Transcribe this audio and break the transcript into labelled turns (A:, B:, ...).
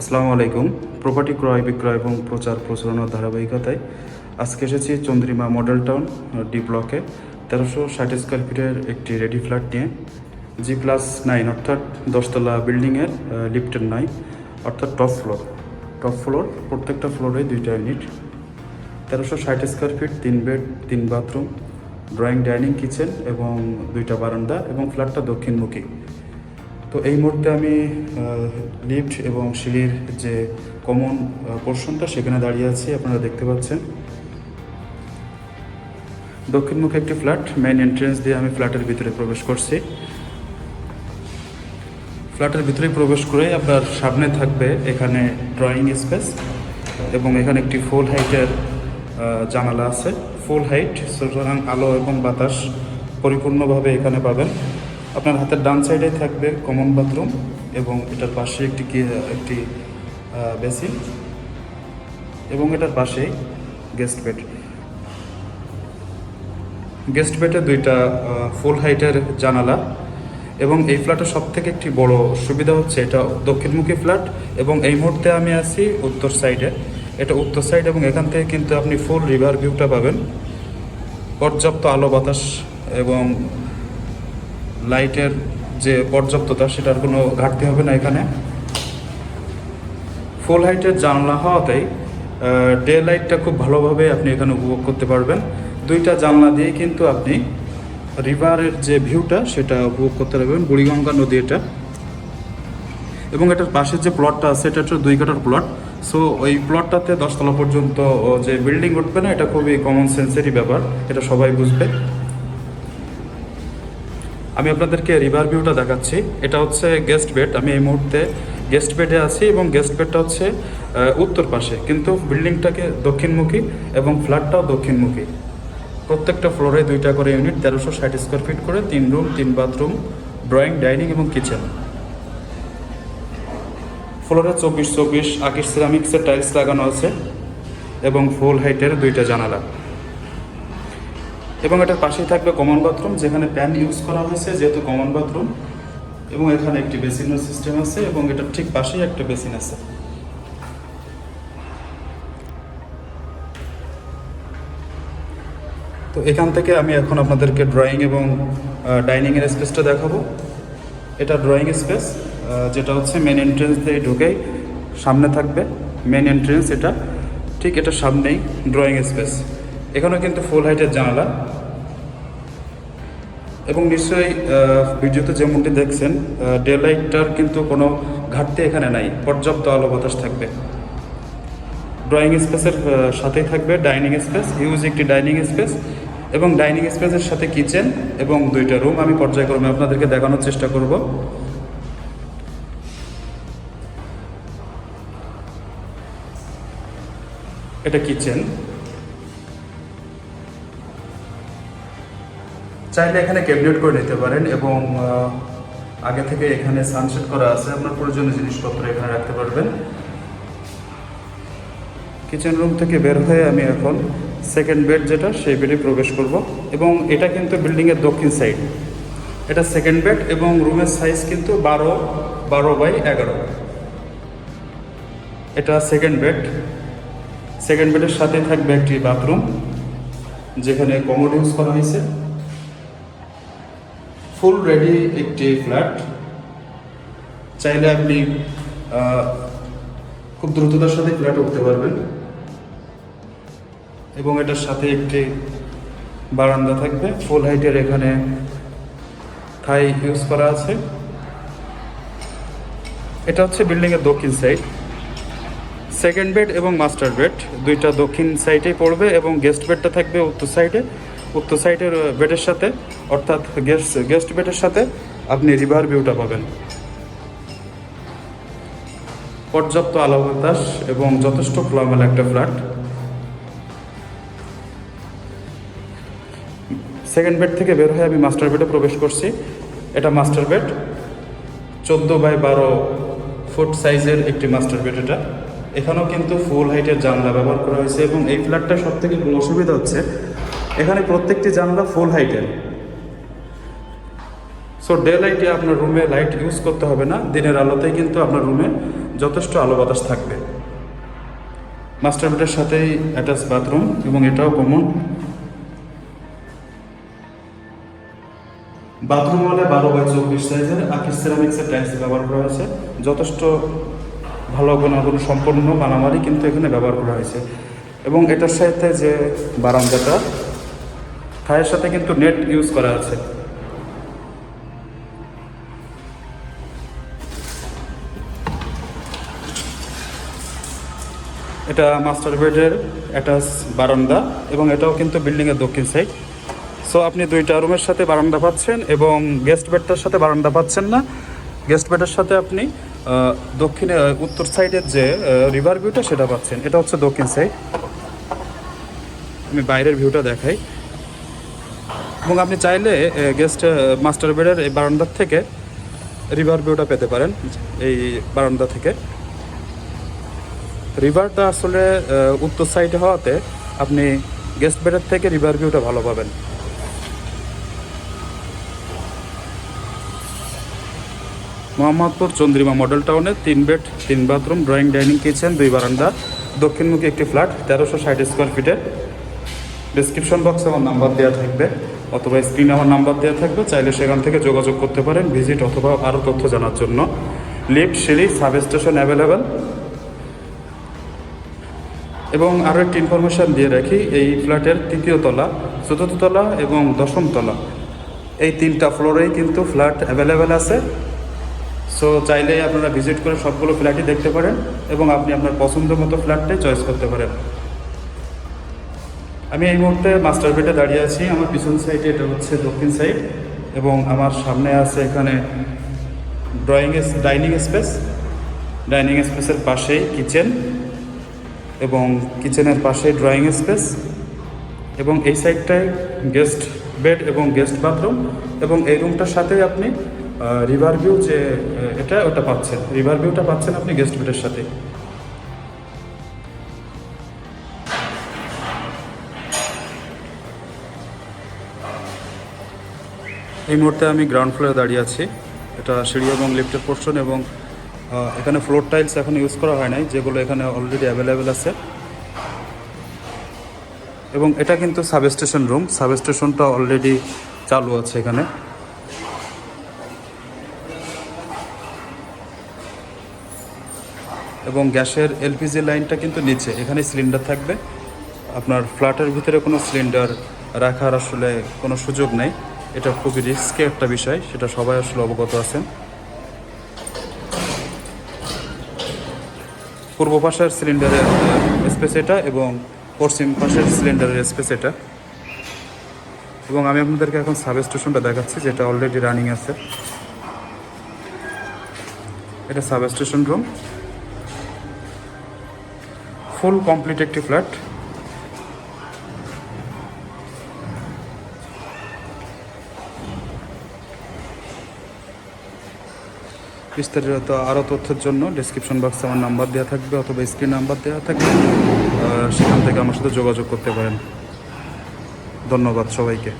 A: আসসালামু আলাইকুম। প্রপার্টি ক্রয়, বিক্রয় এবং প্রচার প্রচারণার ধারাবাহিকতায় আজকে এসেছি চন্দ্রিমা মডেল টাউন ডি ব্লকে। তেরোশো ষাট স্কোয়ার ফিটের একটি রেডি ফ্ল্যাট নিয়ে জি প্লাস নাইন অর্থাৎ দশতলা বিল্ডিংয়ের লিফটের নাই অর্থাৎ টপ ফ্লোর টপ ফ্লোর প্রত্যেকটা ফ্লোরে দুইটা ইউনিট তেরোশো ষাট স্কোয়ার ফিট, তিন বেড তিন বাথরুম ড্রয়িং ডাইনিং কিচেন এবং দুইটা বারান্দা এবং ফ্ল্যাটটা দক্ষিণমুখী। তো এই মুহূর্তে আমি লিফট এবং সিঁড়ির যে কমন পোর্শনটা সেখানে দাঁড়িয়ে আছি, আপনারা দেখতে পাচ্ছেন। দক্ষিণমুখী একটি ফ্ল্যাট মেইন এন্ট্রেন্স দিয়ে আমি ফ্ল্যাটের ভিতরে প্রবেশ করছি। ফ্ল্যাটের ভিতরে প্রবেশ করে আপনার সামনে থাকবে এখানে ড্রয়িং স্পেস এবং এখানে একটি ফুল হাইটের জানালা আছে। ফুল হাইট সুতরাং আলো এবং বাতাস পরিপূর্ণভাবে এখানে পাবেন। আপনার হাতের ডান সাইডে থাকবে কমন বাথরুম এবং এটার পাশে একটি একটি বেসিন এবং এটার পাশেই গেস্ট বেড গেস্ট বেডে দুইটা ফুল হাইটের জানালা এবং এই ফ্ল্যাটের সব থেকে একটি বড় সুবিধা হচ্ছে এটা দক্ষিণমুখী ফ্ল্যাট এবং এই মুহূর্তে আমি আছি উত্তর সাইডে এটা উত্তর সাইড এবং এখান থেকে কিন্তু আপনি ফুল রিভার ভিউটা পাবেন। পর্যাপ্ত আলো বাতাস এবং লাইটের যে পর্যাপ্ততা, সেটার কোনো ঘাটতি হবে না এখানে। ফুল হাইটের জানলা হওয়াতেই ডে লাইটটা খুব ভালোভাবে আপনি এখানে উপভোগ করতে পারবেন। দুইটা জানলা দিয়ে কিন্তু আপনি রিভারের যে ভিউটা, সেটা উপভোগ করতে পারবেন। বুড়িগঙ্গা নদী এটা। এবং এটার পাশের যে প্লটটা আছে, এটা হচ্ছে দুই কাটার প্লট। সো ওই প্লটটাতে দশতলা পর্যন্ত যে বিল্ডিং উঠবে না, এটা খুবই কমন সেন্সেরই ব্যাপার। এটা সবাই বুঝবে। আমি আপনাদেরকে রিভার ভিউটা দেখাচ্ছি। এটা হচ্ছে গেস্ট বেড আমি এই মুহূর্তে গেস্ট বেডে আছি এবং গেস্ট বেডটা হচ্ছে উত্তর পাশে। কিন্তু বিল্ডিংটাকে দক্ষিণমুখী এবং ফ্ল্যাটটাও দক্ষিণমুখী। প্রত্যেকটা ফ্লোরে দুইটা করে ইউনিট তেরোশো ষাট স্কোয়ার ফিট করে, তিন রুম তিন বাথরুম ড্রয়িং ডাইনিং এবং কিচেন ফ্লোরে চব্বিশ চব্বিশ আকিশ সিরামিক্সের টাইলস লাগানো আছে এবং ফুল হাইটের দুইটা জানালা। এবং এটার পাশেই থাকবে কমন বাথরুম যেখানে প্যান ইউজ করা হয়েছে, যেহেতু কমন বাথরুম এবং এখানে একটি বেসিনের সিস্টেম আছে, এবং এটার ঠিক পাশেই একটা বেসিন আছে। তো এখান থেকে আমি এখন আপনাদেরকে ড্রয়িং এবং ডাইনিংয়ের স্পেসটা দেখাবো। এটা ড্রয়িং স্পেস যেটা হচ্ছে মেন এন্ট্রেন্স দিয়ে ঢুকেই সামনে থাকবে। মেন এন্ট্রেন্স এটা, ঠিক এটা সামনেই ড্রয়িং স্পেস এখানেও কিন্তু ফুল হাইটের জানালা। এবং নিশ্চয়ই ভিডিওতে যেমনটি দেখছেন ডে লাইটটার কিন্তু কোনো ঘাটতি এখানে নাই। পর্যাপ্ত আলো বাতাস থাকবে। ড্রয়িং স্পেসের সাথেই থাকবে ডাইনিং স্পেস হিউজ একটি ডাইনিং স্পেস এবং ডাইনিং স্পেসের সাথে কিচেন এবং দুইটা রুম আমি পর্যায়ক্রমে আপনাদেরকে দেখানোর চেষ্টা করব। এটা কিচেন চাইলে এখানে ক্যাবিনেট করে নিতে পারেন এবং আগে থেকে এখানে সানসেট করা আছে। আপনার প্রয়োজনীয় জিনিসপত্র এখানে রাখতে পারবেন। কিচেন রুম থেকে বের হয়ে আমি এখন সেকেন্ড বেড যেটা, সেই বেডে প্রবেশ করব এবং এটা কিন্তু বিল্ডিংয়ের দক্ষিণ সাইড এটা সেকেন্ড বেড এবং রুমের সাইজ কিন্তু বারো বারো বাই এগারো। এটা সেকেন্ড বেড সেকেন্ড বেডের সাথে থাকবে একটি বাথরুম যেখানে কমোড ইউজ করা হয়েছে। ফুল রেডি একটি ফ্ল্যাট চাইলে আপনি খুব দ্রুততার সাথে ফ্ল্যাট উঠতে পারবেন। এবং এটার সাথে একটি বারান্দা থাকবে। ফুল হাইটের এখানে থাই ইউজ করা আছে। এটা হচ্ছে বিল্ডিংয়ের দক্ষিণ সাইড সেকেন্ড বেড এবং মাস্টার বেড দুইটা দক্ষিণ সাইডেই পড়বে এবং গেস্ট বেডটা থাকবে উত্তর সাইডে উত্তর সাইডের বেডের সাথে, অর্থাৎ গেস্ট গেস্ট বেডের সাথে আপনি রিভার ভিউটা পাবেন। পর্যাপ্ত আলো বাতাস এবং যথেষ্ট খোলামেলা একটা ফ্ল্যাট সেকেন্ড বেড থেকে বের হয়ে আমি মাস্টার বেডে প্রবেশ করছি। এটা মাস্টার বেড চোদ্দ বাই বারো ফুট সাইজের একটি মাস্টার বেড এটা। এখানেও কিন্তু ফুল হাইটের জানলা ব্যবহার করা হয়েছে এবং এই ফ্ল্যাটটা সব থেকে অসুবিধা হচ্ছে এখানে প্রত্যেকটি জানলা ফুল হাইটের সো ডে লাইটে আপনার রুমে লাইট ইউজ করতে হবে না। দিনের আলোতেই কিন্তু আপনার রুমে যথেষ্ট আলো বাতাস থাকবে। মাস্টার বেডের সাথেই অ্যাটাচ বাথরুম এবং এটাও কমন বাথরুম হলে বারো বাই চব্বিশ সাইজের আকিস সেরামিক্সের টাইলস ব্যবহার করা হয়েছে। যথেষ্ট ভালো গুণাগুণ সম্পন্ন মালামারি কিন্তু এখানে ব্যবহার করা হয়েছে। এবং এটার সাথে যে বারান্দাটা খায়ের সাথে কিন্তু নেট ইউজ করা আছে। এটা মাস্টার বেডের অ্যাটাচ বারান্দা, এবং এটাও কিন্তু বিল্ডিংয়ের দক্ষিণ সাইড সো আপনি দুইটা রুমের সাথে বারান্দা পাচ্ছেন, এবং গেস্ট বেডটার সাথে বারান্দা পাচ্ছেন না। গেস্ট বেডের সাথে আপনি দক্ষিণে উত্তর সাইডের যে রিভার ভিউটা সেটা পাচ্ছেন। এটা হচ্ছে দক্ষিণ সাইড আমি বাইরের ভিউটা দেখাই। এবং আপনি চাইলে গেস্ট মাস্টার বেডের এই বারান্দার থেকে রিভার ভিউটা পেতে পারেন, এই বারান্দা থেকে। রিভারটা আসলে উত্তর সাইডে হওয়াতে আপনি গেস্ট বেডের থেকে রিভার ভিউটা ভালো পাবেন। মোহাম্মদপুর চন্দ্রিমা মডেল টাউনে তিন বেড তিন বাথরুম ড্রয়িং ডাইনিং কিচেন দুই বারান্দা। দক্ষিণমুখী একটি ফ্ল্যাট তেরোশো ষাট স্কোয়ার ফিটের ডিসক্রিপশন বক্সে আমার নাম্বার দেওয়া থাকবে। অথবা স্ক্রিনে আমার নাম্বার দেওয়া থাকবে, চাইলে সেখান থেকে যোগাযোগ করতে পারেন, ভিজিট অথবা আরও তথ্য জানার জন্য। লিফট, সিঁড়ি সাব স্টেশন অ্যাভেলেবেল। এবং আরও একটি ইনফরমেশান দিয়ে রাখি, এই ফ্ল্যাটের তৃতীয় তলা, চতুর্থ তলা এবং দশম তলা। এই তিনটা ফ্লোরেই কিন্তু ফ্ল্যাট অ্যাভেলেবেল আছে। সো চাইলেই আপনারা ভিজিট করে সবগুলো ফ্ল্যাটই দেখতে পারেন এবং আপনি আপনার পছন্দ মতো ফ্ল্যাটটাই চয়েস করতে পারেন। আমি এই মুহূর্তে মাস্টার বেডে দাঁড়িয়ে আছি। আমার পিছন সাইডে এটা হচ্ছে দক্ষিণ সাইড এবং আমার সামনে আছে এখানে ড্রয়িং ডাইনিং স্পেস ডাইনিং স্পেসের পাশেই কিচেন এবং কিচেনের পাশে ড্রয়িং স্পেস এবং এই সাইডটায় গেস্ট বেড এবং গেস্ট বাথরুম এবং এই রুমটার সাথেই আপনি রিভার ভিউ যে এটা ওটা পাচ্ছেন। রিভার ভিউটা পাচ্ছেন আপনি গেস্ট বেডের সাথে এই মুহূর্তে আমি গ্রাউন্ড ফ্লোরে দাঁড়িয়ে আছি। এটা সিঁড়ি এবং লিফটের পোর্শন এবং এখানে ফ্লোর টাইলস এখন ইউজ করা হয় নাই, যেগুলো এখানে অলরেডি অ্যাভেলেবেল আছে। এবং এটা কিন্তু সাবস্টেশন রুম সাবস্টেশনটা অলরেডি চালু আছে এখানে। এবং গ্যাসের এলপিজি লাইনটা কিন্তু নিচে, এখানে সিলিন্ডার থাকবে। আপনার ফ্ল্যাটের ভিতরে কোনো সিলিন্ডার রাখার আসলে কোনো সুযোগ নেই। এটা খুবই রিস্কি একটা বিষয়, সেটা সবাই আসলে অবগত আছেন। পূর্ব পাশের সিলিন্ডারের স্পেস এটা এবং পশ্চিম পাশের সিলিন্ডারের স্পেস এটা। এবং আমি আপনাদেরকে এখন সাব স্টেশনটা দেখাচ্ছি, যেটা অলরেডি রানিং আছে। এটা substation room full complete একটি ফ্ল্যাট বিস্তারিত আরও তথ্যের জন্য ডিসক্রিপশন বক্সে আমার নাম্বার দেওয়া থাকবে অথবা স্ক্রিন নাম্বার দেওয়া থাকবে। সেখান থেকে আমার সাথে যোগাযোগ করতে পারেন। ধন্যবাদ সবাইকে।